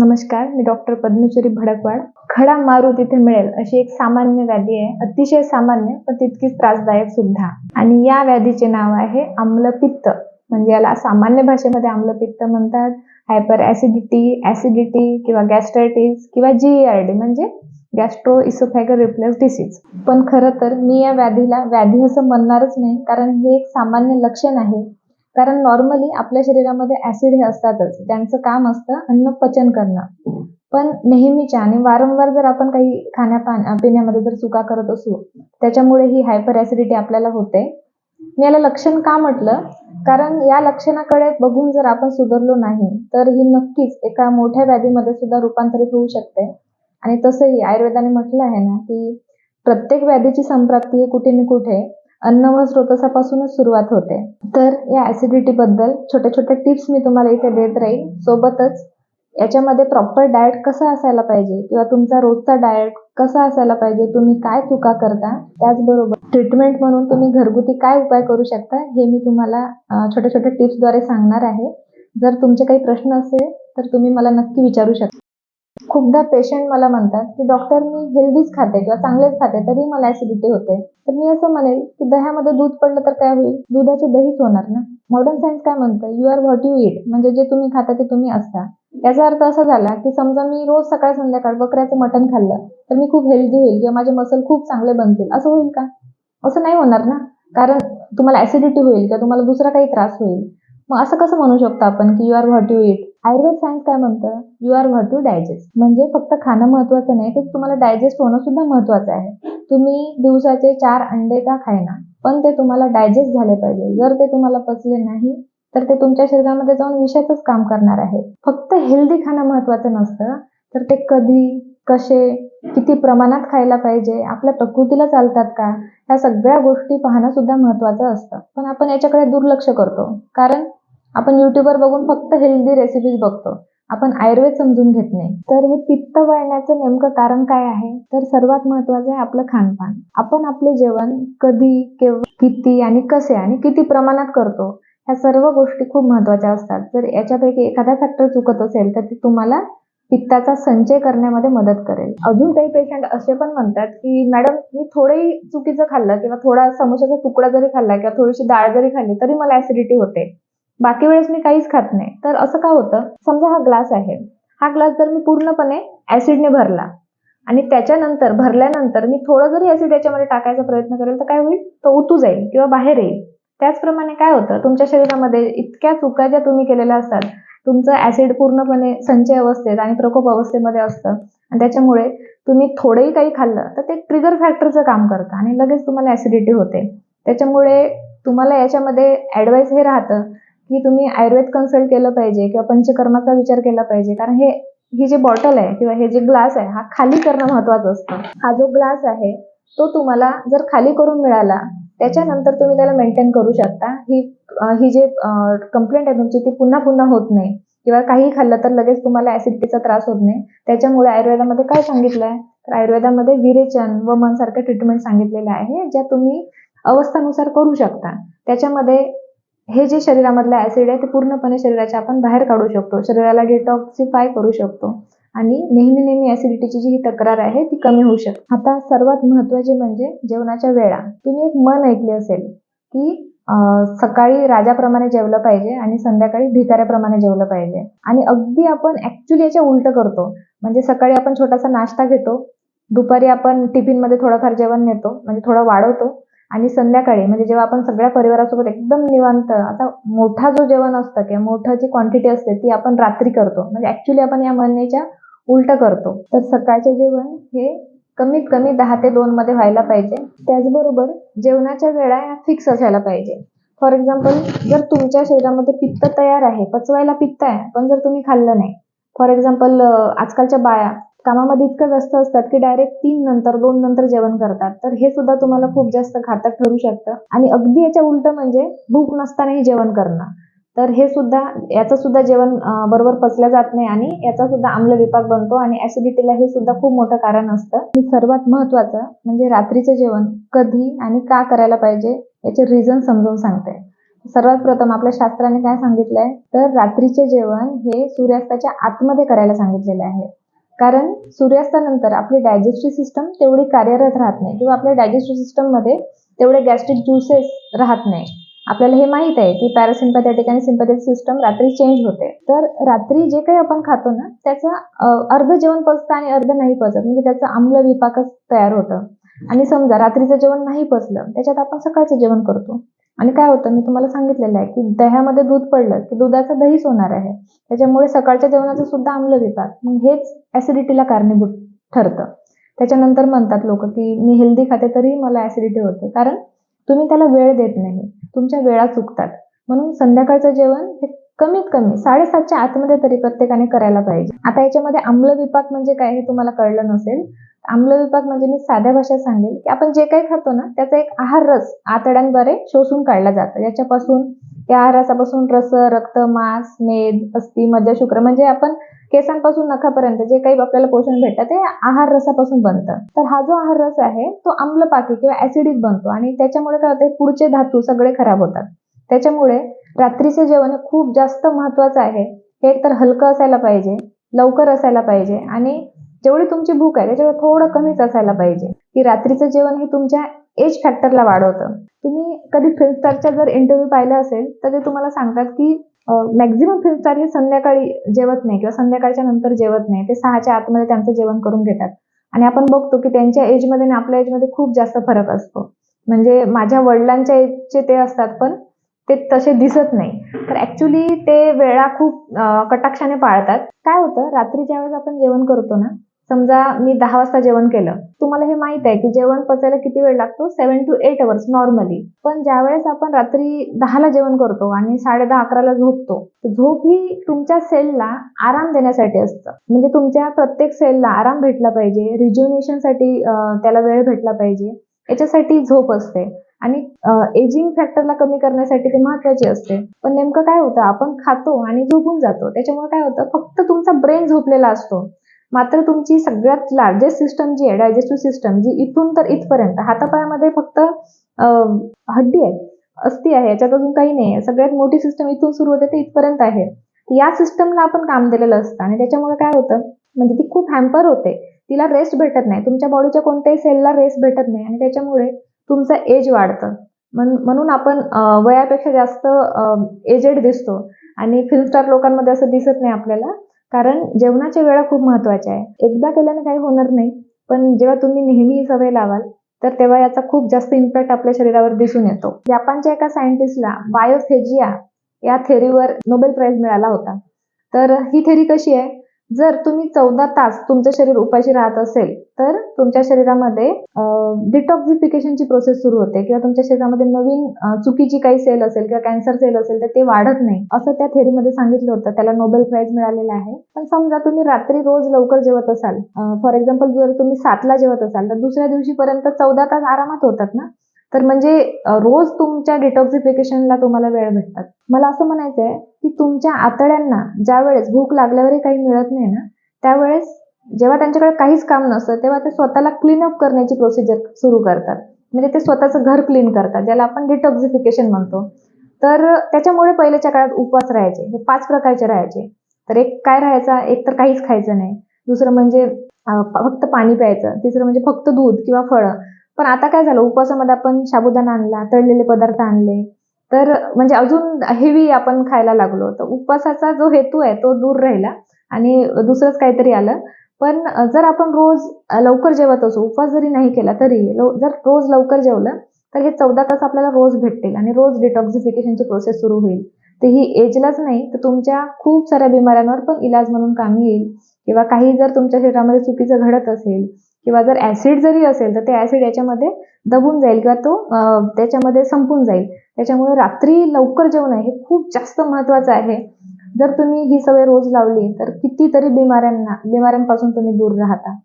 नमस्कार मी डॉक्टर पद्मचरी भडकवाड. खडा मारू तिथे मिळेल अशी एक सामान्य व्याधी आहे. अतिशय सामान्य पण तितकीच त्रासदायक सुद्धा. आणि या व्याधीचे नाव आहे आम्लपित्त. म्हणजे याला सामान्य भाषेमध्ये आम्लपित्त म्हणतात. हायपर ऍसिडिटी ऍसिडिटी किंवा गॅस्ट्रायटिस किंवा जीईआरडी म्हणजे गॅस्ट्रो इसोफॅगर रिफ्लेक्स डिसीज पण खरं तर मी या व्याधीला व्याधी असं म्हणणारच नाही कारण हे एक सामान्य लक्षण आहे. कारण नॉर्मली आपल्या शरीरामध्ये ऍसिड हे असतातच. त्यांचं काम असतं अन्न पचन करणं. पण नेहमीच्या आणि वारंवार जर आपण काही खाण्या पिण्यामध्ये जर चुका करत असू त्याच्यामुळे ही हायपर ऍसिडिटी आपल्याला होते. मी याला लक्षण का म्हटलं? कारण या लक्षणाकडे बघून जर आपण सुधारलो नाही तर ही नक्कीच एका मोठ्या व्याधीमध्ये सुद्धा रूपांतरित होऊ शकते. आणि तसंही आयुर्वेदाने म्हटलं आहे ना की प्रत्येक व्याधीची संप्राप्ती हे कुठे ना कुठे अन्न व स्रोतसापासूनच सुरुवात होते. तर या ऍसिडिटी बद्दल छोट्या छोट्या टिप्स मी तुम्हाला इथे देत राहील सोबतच याच्यामध्ये प्रॉपर डाएट कसा असायला पाहिजे किंवा तुमचा रोजचा डाएट कसा असायला पाहिजे तुम्ही काय चुका करता त्याचबरोबर ट्रीटमेंट म्हणून तुम्ही घरगुती काय उपाय करू शकता हे मी तुम्हाला छोट्या छोट्या टिप्सद्वारे सांगणार आहे. जर तुमचे काही प्रश्न असेल तर तुम्ही मला नक्की विचारू शकता खूपदा पेशंट मला म्हणतात की डॉक्टर मी हेल्दीच खाते किंवा चांगलेच खाते तरी मला ऍसिडिटी होते. तर मी असं म्हणेल की दह्यामध्ये दूध पडलं तर काय होईल? दुधाचे दहीच होणार ना? मॉडर्न सायन्स काय म्हणतं? You are what you eat म्हणजे जे तुम्ही खाता ते तुम्ही असता. याचा अर्थ असा झाला की समजा मी रोज सकाळ संध्याकाळ बकऱ्याचं मटण खाल्लं तर मी खूप हेल्दी होईल किंवा माझे मसल खूप चांगले बनतील. असं होईल का? असं नाही होणार ना? कारण तुम्हाला ऍसिडिटी होईल किंवा तुम्हाला दुसरा काही त्रास होईल. मग असं कसं म्हणू शकतो आपण की you are what you eat Ayurveda science काय म्हणतं? You are what to digest म्हणजे फक्त खाणं महत्वाचं नाही ते तुम्हाला डायजेस्ट होणं सुद्धा महत्वाचं आहे. तुम्ही दिवसाचे चार अंडे का खायना पण ते तुम्हाला डायजेस्ट झाले पाहिजे. जर ते तुम्हाला पचले नाही तर ते तुमच्या शरीरामध्ये जाऊन विषातच काम करणार आहे. फक्त हेल्दी खाणं महत्वाचं नसतं तर ते कधी कसे किती प्रमाणात खायला पाहिजे आपल्या प्रकृतीला चालतात का ह्या सगळ्या गोष्टी पाहणं सुद्धा महत्वाचं असतं. पण आपण याच्याकडे दुर्लक्ष करतो. कारण आपण युट्यूबवर बघून फक्त हेल्दी रेसिपीज बघतो. आपण आयुर्वेद समजून घेत नाही. तर हे पित्त वळण्याचं नेमकं कारण काय आहे? तर सर्वात महत्वाचं आहे आपलं खानपान. आपण आपले जेवण कधी केव्हा किती आणि कसे आणि किती प्रमाणात करतो ह्या सर्व गोष्टी खूप महत्त्वाच्या असतात. जर याच्यापैकी एखादा फॅक्टर चुकत असेल तर ते तुम्हाला पित्ताचा संचय करण्यामध्ये मदत करेल. अजून काही पेशंट असे पण म्हणतात की मॅडम मी थोडंही चुकीचं खाल्लं किंवा थोडा समोसाचा तुकडा जरी खाल्ला किंवा थोडीशी डाळ जरी खाल्ली तरी मला ऍसिडिटी होते. बाकी वेळेस मी काहीच खात नाही. तर असं का होतं? समजा हा ग्लास आहे. हा ग्लास जर मी पूर्णपणे ऍसिडने भरला आणि त्याच्यानंतर भरल्यानंतर मी थोडं जरी ऍसिड याच्यामध्ये टाकायचा प्रयत्न करेल तर काय होईल? तो उतू जाईल किंवा बाहेर येईल. त्याचप्रमाणे काय होतं? तुमच्या शरीरामध्ये इतक्या चुका ज्या तुम्ही केलेल्या असतात तुमचं ऍसिड पूर्णपणे संचय अवस्थेत आणि प्रकोप अवस्थेमध्ये असतं. आणि त्याच्यामुळे तुम्ही थोडंही काही खाल्लं तर ते ट्रिगर फॅक्टरचं काम करतं आणि लगेच तुम्हाला ऍसिडिटी होते. त्याच्यामुळे तुम्हाला याच्यामध्ये ऍडवाइस हे राहतं की तुम्ही आयुर्वेद कन्सल्ट केलं पाहिजे किंवा पंचकर्माचा विचार केला पाहिजे. कारण हे ही जे बॉटल आहे किंवा हे जे ग्लास आहे हा खाली करणं महत्वाचं असतं. हा जो ग्लास आहे तो तुम्हाला जर खाली करून मिळाला त्याच्यानंतर तुम्ही त्याला मेंटेन करू शकता. ही ही जे कंप्लेंट आहे तुमची ती पुन्हा पुन्हा होत नाही. किंवा काही खाल्लं तर लगेच तुम्हाला ऍसिडिटीचा त्रास होत नाही. त्याच्यामुळे आयुर्वेदामध्ये काय सांगितलं आहे तर आयुर्वेदामध्ये विरेचन व मनसारखं ट्रीटमेंट सांगितलेलं आहे ज्या तुम्ही अवस्थानुसार करू शकता. त्याच्यामध्ये हे जे शरीरामधलं ऍसिड आहे ते पूर्णपणे शरीराच्या आपण बाहेर काढू शकतो. शरीराला डिटॉक्सिफाय करू शकतो. आणि नेहमी नेहमी ऍसिडिटीची जी ही तक्रार आहे ती कमी होऊ शकते. आता सर्वात महत्त्वाचे म्हणजे जेवणाच्या वेळा. तुम्ही एक मन ऐकले असेल की सकाळी राजाप्रमाणे जेवलं पाहिजे आणि संध्याकाळी भिकाऱ्याप्रमाणे जेवलं पाहिजे. आणि अगदी आपण ऍक्च्युली याच्या उलट करतो. म्हणजे सकाळी आपण छोटासा नाश्ता घेतो. दुपारी आपण टिफिनमध्ये थोडंफार जेवण नेतो. म्हणजे थोडं वाढवतो. आणि संध्याकाळी म्हणजे जेव्हा आपण सगळ्या परिवारासोबत एकदम निवांत आता मोठा जो जेवण असतं किंवा मोठं जी क्वांटिटी असते ती आपण रात्री करतो. म्हणजे ऍक्च्युली आपण या म्हणण्याच्या उलट करतो. तर सकाळचे जेवण हे कमीत कमी दहा ते दोन मध्ये व्हायला पाहिजे. त्याचबरोबर जेवणाच्या वेळा ह्या फिक्स असायला पाहिजे. फॉर एक्झाम्पल जर तुमच्या शरीरामध्ये पित्त तयार आहे पचवायला पित्त आहे पण जर तुम्ही खाल्लं नाही. फॉर एक्झाम्पल आजकालच्या बाया कामामध्ये इतकं व्यस्त असतात की डायरेक्ट तीन नंतर दोन नंतर जेवण करतात. तर हे सुद्धा तुम्हाला खूप जास्त घातक ठरू शकतं. आणि अगदी याच्या उलट म्हणजे भूक नसतानाही जेवण करणं. तर हे सुद्धा याचं सुद्धा जेवण बरोबर पचलं जात नाही आणि याचा सुद्धा आम्ल विपाक बनतो आणि ऍसिडिटीला हे सुद्धा खूप मोठं कारण असतं. सर्वात महत्वाचं म्हणजे रात्रीचं जेवण कधी आणि का करायला पाहिजे याचे रिझन समजावून सांगते. सर्वात प्रथम आपल्या शास्त्राने काय सांगितलंय? तर रात्रीचे जेवण हे सूर्यास्ताच्या आतमध्ये करायला सांगितलेले आहे. कारण सूर्यास्तानंतर आपली डायजेस्टिव्ह सिस्टम तेवढी कार्यरत राहत नाही किंवा आपल्या डायजेस्टिव्ह सिस्टममध्ये तेवढे गॅस्ट्रिक ज्युसेस राहत नाही. आपल्याला हे माहीत आहे की पॅरासिम्पॅथेटिक आणि सिम्पॅथेटिक सिस्टम रात्री चेंज होते. तर रात्री जे काही आपण खातो ना त्याचं अर्ध जेवण पचतं आणि अर्ध नाही पचत. म्हणजे त्याचं आम्ल विपाकच तयार होतं. आणि समजा रात्रीचं जेवण नाही पचलं त्याच्यात आपण सकाळचं जेवण करतो. आणि काय होतं मी तुम्हाला सांगितलेलं आहे की दह्यामध्ये दूध पडलं की दुधाचं दहीच होणार आहे. त्याच्यामुळे सकाळच्या जेवणाचं सुद्धा आम्ल विपाक मग हेच ऍसिडिटीला कारणीभूत ठरतं. त्याच्यानंतर म्हणतात लोक की मी हेल्दी खाते तरी मला ऍसिडिटी होते. कारण तुम्ही त्याला वेळ देत नाही. तुमच्या वेळा चुकतात. म्हणून संध्याकाळचं जेवण हे कमीत कमी साडेसातच्या आतमध्ये तरी प्रत्येकाने करायला पाहिजे. आता याच्यामध्ये आम्ल विपाक म्हणजे काय हे तुम्हाला कळलं नसेल आम्ल विभाग म्हणजे मी साध्या भाषेत सांगेल की आपण जे काही खातो ना त्याचा एक आहार रस आतड्यांद्वारे शोषून काढला जातो. याच्यापासून त्या आहार रसापासून रस रक्त मांस मेद अस्थि मज्जा शुक्र म्हणजे आपण केसांपासून नखापर्यंत जे काही आपल्याला पोषण भेटतं ते आहार रसापासून बनतं. तर हा जो आहार रस आहे तो आम्लपाकी किंवा ऍसिडिक बनतो आणि त्याच्यामुळे काय होतं पुढचे धातू सगळे खराब होतात. त्याच्यामुळे रात्रीचे जेवण खूप जास्त महत्वाचं आहे. हे एकतर हलकं असायला पाहिजे लवकर असायला पाहिजे आणि जेवढी तुमची भूक आहे त्याच्यावर थोडं कमीच असायला पाहिजे. की रात्रीचं जेवण हे तुमच्या एज फॅक्टरला वाढवतं. तुम्ही कधी फिल्म स्टारच्या जर इंटरव्ह्यू पाहिला असेल तर ते तुम्हाला सांगतात की मॅक्झिमम फिल्म स्टार हे संध्याकाळी जेवत नाही किंवा संध्याकाळच्या नंतर जेवत नाही. ते सहाच्या आतमध्ये त्यांचं जेवण करून घेतात. आणि आपण बघतो की त्यांच्या एजमध्ये आणि आपल्या एजमध्ये खूप जास्त फरक असतो. म्हणजे माझ्या वडिलांच्या एजचे ते असतात पण ते तसे दिसत नाही. तर ऍक्च्युली ते वेळा खूप कटाक्षाने पाळतात. काय होतं रात्री ज्यावेळेस आपण जेवण करतो ना समजा मी दहा वाजता जेवण केलं तुम्हाला हे माहीत आहे की जेवण पचायला किती वेळ लागतो? Seven to eight hours normally पण ज्यावेळेस आपण रात्री दहाला जेवण करतो आणि साडे दहा अकराला झोपतो झोप ही तुमच्या सेलला आराम देण्यासाठी असतं. म्हणजे तुमच्या प्रत्येक सेलला आराम भेटला पाहिजे रिज्युनेशनसाठी त्याला वेळ भेटला पाहिजे. याच्यासाठी झोप असते. आणि एजिंग फॅक्टरला कमी करण्यासाठी ते महत्वाची असते. पण नेमकं काय होतं? आपण खातो आणि झोपून जातो. त्याच्यामुळे काय होतं? फक्त तुमचा ब्रेन झोपलेला असतो. मात्र तुमची सगळ्यात लार्जेस्ट सिस्टम जी आहे डायजेस्टिव्ह सिस्टम जी इथून तर इथपर्यंत हातापायामध्ये फक्त हड्डी आहे अस्थि आहे याच्यात अजून काही नाही आहे. सगळ्यात मोठी सिस्टम इथून सुरू होते ते इथपर्यंत आहे. या सिस्टमला आपण काम दिलेलं असतं आणि त्याच्यामुळे काय होतं म्हणजे ती खूप हॅम्पर होते. तिला रेस्ट भेटत नाही. तुमच्या बॉडीच्या कोणत्याही सेलला रेस्ट भेटत नाही. आणि त्याच्यामुळे तुमचं एज वाढतं. म्हणून आपण वयापेक्षा जास्त एजेड दिसतो. आणि फिल्म स्टार लोकांमध्ये असं दिसत नाही आपल्याला. कारण जेवणाच्या वेळा खूप महत्त्वाच्या आहे. एकदा केल्याने काही होणार नाही पण जेव्हा तुम्ही नेहमी ही सवय लावाल तर तेव्हा याचा खूप जास्त इम्पॅक्ट आपल्या शरीरावर दिसून येतो. जपानच्या एका सायंटिस्टला बायोफेजिया या थेरीवर नोबेल प्राईज मिळाला होता. तर ही थेरी कशी आहे? जर तुम्ही चौदा तास तुमचं शरीर उपाशी राहत असेल तर तुमच्या शरीरामध्ये डिटॉक्झिफिकेशनची प्रोसेस सुरू होते किंवा तुमच्या शरीरामध्ये नवीन चुकीची काही सेल असेल किंवा कॅन्सर सेल असेल तर ते वाढत नाही. असं त्या थेरीमध्ये सांगितलं होतं. त्याला नोबेल प्राईज मिळालेला आहे. पण समजा तुम्ही रात्री रोज लवकर जेवत असाल फॉर एक्झाम्पल जर तुम्ही सातला जेवत असाल तर दुसऱ्या दिवशीपर्यंत चौदा तास आरामात होतात ना? तर म्हणजे रोज तुमच्या डिटॉक्सिफिकेशनला तुम्हाला वेळ भेटतात. मला असं म्हणायचं आहे की तुमच्या आतड्यांना ज्या वेळेस भूक लागल्यावरही काही मिळत नाही ना त्यावेळेस जेव्हा त्यांच्याकडे काहीच काम नसतं तेव्हा ते स्वतःला क्लीन अप करण्याची प्रोसिजर सुरू करतात. म्हणजे ते स्वतःचं घर क्लीन करतात ज्याला आपण डिटॉक्सिफिकेशन म्हणतो. तर त्याच्यामुळे पहिल्याच्या काळात उपवास राहायचे हे पाच प्रकारचे राहायचे. तर एक काय राहायचा? एक तर काहीच खायचं नाही. दुसरं म्हणजे फक्त पाणी प्यायचं. तिसरं म्हणजे फक्त दूध किंवा फळं. पण आता काय झालं? उपवासामध्ये आपण साबुदाणा आणला तळलेले पदार्थ आणले. तर म्हणजे अजून हेवी आपण खायला लागलो. तर उपवासाचा जो हेतू आहे तो दूर राहिला आणि दुसरंच काहीतरी आलं. पण जर आपण रोज लवकर जेवत असू उपवास जरी नाही केला तरी जर रोज लवकर जेवलं तर हे चौदा तास आपल्याला रोज भेटतील आणि रोज डिटॉक्सिफिकेशनची प्रोसेस सुरू होईल. तर ही एजलाच नाही तर तुमच्या खूप साऱ्या बिमाऱ्यांवर पण इलाज म्हणून कामी येईल. किंवा काही जर तुमच्या शरीरामध्ये चुकीचं घडत असेल किंवा जर ऍसिड जरी असेल तर ते ऍसिड याच्यामध्ये दबून जाईल किंवा तो त्याच्यामध्ये संपून जाईल. त्याच्यामुळे रात्री लवकर जेवण हे खूप जास्त महत्वाचं आहे. जर तुम्ही ही सवय रोज लावली तर कितीतरी बिमाऱ्यांना बिमाऱ्यांपासून तुम्ही दूर राहता.